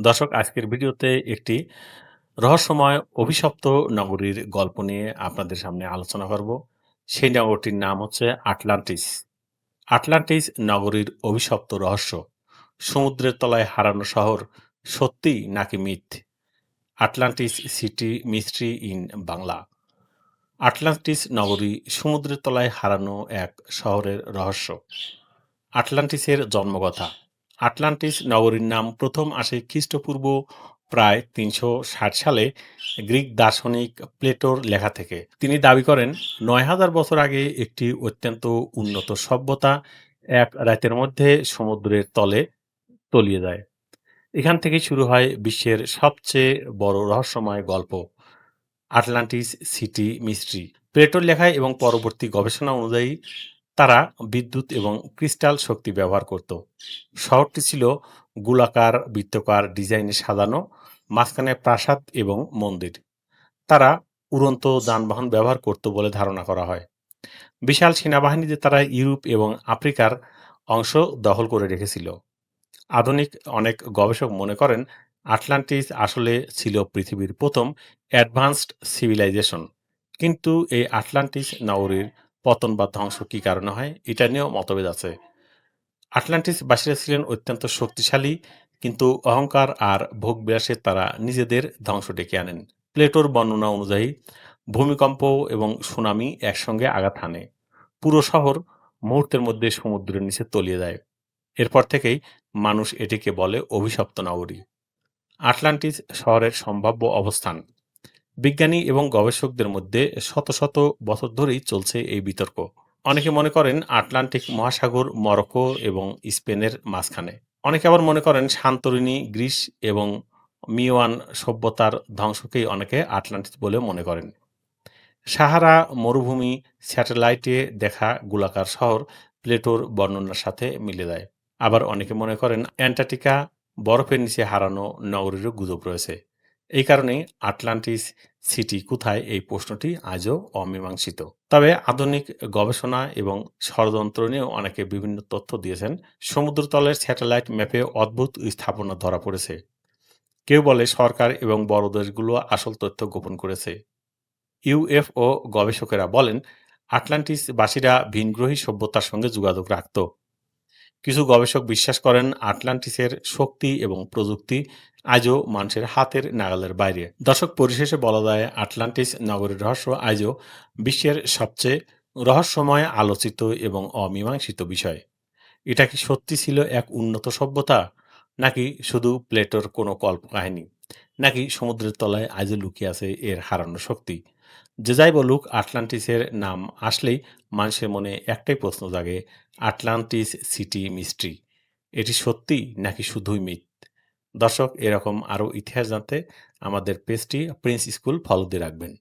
দর্শক, আজকের ভিডিওতে একটি রহস্যময় অভিশপ্ত নগরীর গল্প নিয়ে আপনাদের সামনে আলোচনা করব। সেই নগরটির নাম হচ্ছে আটলান্টিস। আটলান্টিস নগরীর অভিশপ্ত রহস্য। সমুদ্রের তলায় হারানো শহর সত্যি নাকি myth? Atlantis city mystery in Bangla. Atlantis নগরী সমুদ্রের তলায় হারানো এক শহরের রহস্য। আটলান্টিসের জন্মকথা আটলান্টিস নগরীর নাম প্রথম আসে খ্রিস্টপূর্ব প্রায় তিনশো ষাট সালে গ্রিক দার্শনিক প্লেটোর লেখা থেকে। তিনি দাবি করেন, নয় হাজার বছর আগে একটি অত্যন্ত উন্নত সভ্যতা এক রাতের মধ্যে সমুদ্রের তলে তলিয়ে যায়। এখান থেকে শুরু হয় বিশ্বের সবচেয়ে বড় রহস্যময় গল্প, আটলান্টিস সিটি মিস্ট্রি। প্লেটোর লেখায় এবং পরবর্তী গবেষণা অনুযায়ী তারা বিদ্যুৎ এবং ক্রিস্টাল শক্তি ব্যবহার করত। শহরটি ছিল গোলাকার, বৃত্তকার, ডিজাইনে সাজানো, মাঝখানে প্রাসাদ এবং মন্দির। তারা উড়ন্ত যানবাহন ব্যবহার করত বলে ধারণা করা হয়। বিশাল সেনাবাহিনীতে তারা ইউরোপ এবং আফ্রিকার অংশ দখল করে রেখেছিল। আধুনিক অনেক গবেষক মনে করেন, আটলান্টিস আসলে ছিল পৃথিবীর প্রথম অ্যাডভান্সড সিভিলাইজেশন। কিন্তু এই আটলান্টিস নগরীর পতন বা ধ্বংস কী কারণে হয়, এটা নিয়েও মতভেদ আছে। আটলান্টিসবাসীরা ছিলেন অত্যন্ত শক্তিশালী, কিন্তু অহংকার আর ভোগবিলাসে তারা নিজেদের ধ্বংস ডেকে আনেন। প্লেটোর বর্ণনা অনুযায়ী, ভূমিকম্প এবং সুনামি একসঙ্গে আঘাত হানে। পুরো শহর মুহূর্তের মধ্যে সমুদ্রের নিচে তলিয়ে যায়। এরপর থেকেই মানুষ এটিকে বলে অভিশপ্ত নগরী। আটলান্টিস শহরের সম্ভাব্য অবস্থান। বিজ্ঞানী এবং গবেষকদের মধ্যে শত শত বছর ধরেই চলছে এই বিতর্ক। অনেকে মনে করেন আটলান্টিক মহাসাগর, মরক্কো এবং স্পেনের মাঝখানে। অনেকে আবার মনে করেন সান্তরিনী গ্রিস এবং মিওয়ান সভ্যতার ধ্বংসকেই অনেকে আটলান্টিক বলে মনে করেন। সাহারা, মরুভূমি, স্যাটেলাইটে দেখা গোলাকার শহর প্লেটোর বর্ণনার সাথে মিলে যায়। আবার অনেকে মনে করেন অ্যান্টার্কটিকা, বরফের নিচে হারানো নগরীরও গুজব রয়েছে। এই কারণে আটলান্টিস সিটি কোথায় এই প্রশ্নটি আজও অমীমাংসিত। তবে আধুনিক গবেষণা এবং ষড়যন্ত্র নিয়েও অনেকে বিভিন্ন তথ্য দিয়েছেন। সমুদ্রতলের স্যাটেলাইট ম্যাপে অদ্ভুত স্থাপনা ধরা পড়েছে। কেউ বলে সরকার এবং বড় দেশগুলো আসল তথ্য গোপন করেছে। ইউএফও গবেষকেরা বলেন, আটলান্টিসবাসীরা ভিনগ্রহী সভ্যতার সঙ্গে যোগাযোগ রাখত। কিছু গবেষক বিশ্বাস করেন আটলান্টিসের শক্তি এবং প্রযুক্তি আজও মানুষের হাতের নাগালের বাইরে। দর্শক, পরিশেষে বলা যায় আটলান্টিস নগরীর রহস্য আজও বিশ্বের সবচেয়ে রহস্যময়, আলোচিত এবং অমীমাংসিত বিষয়। এটা কি সত্যি ছিল এক উন্নত সভ্যতা? নাকি শুধু প্লেটোর কোনো কল্পকাহিনী? নাকি সমুদ্রের তলায় আজও লুকিয়ে আছে এর হারানো শক্তি? যে যাই বলুক, আটলান্টিসের নাম আসলেই মানুষের মনে একটাই প্রশ্ন জাগে, আটলান্টিস সিটি মিস্ট্রি। এটি সত্যি নাকি শুধুই মিথ? দর্শক, এরকম আরও ইতিহাস জানতে আমাদের পেজটি প্রিন্স স্কুল ফলো দিয়ে রাখবেন।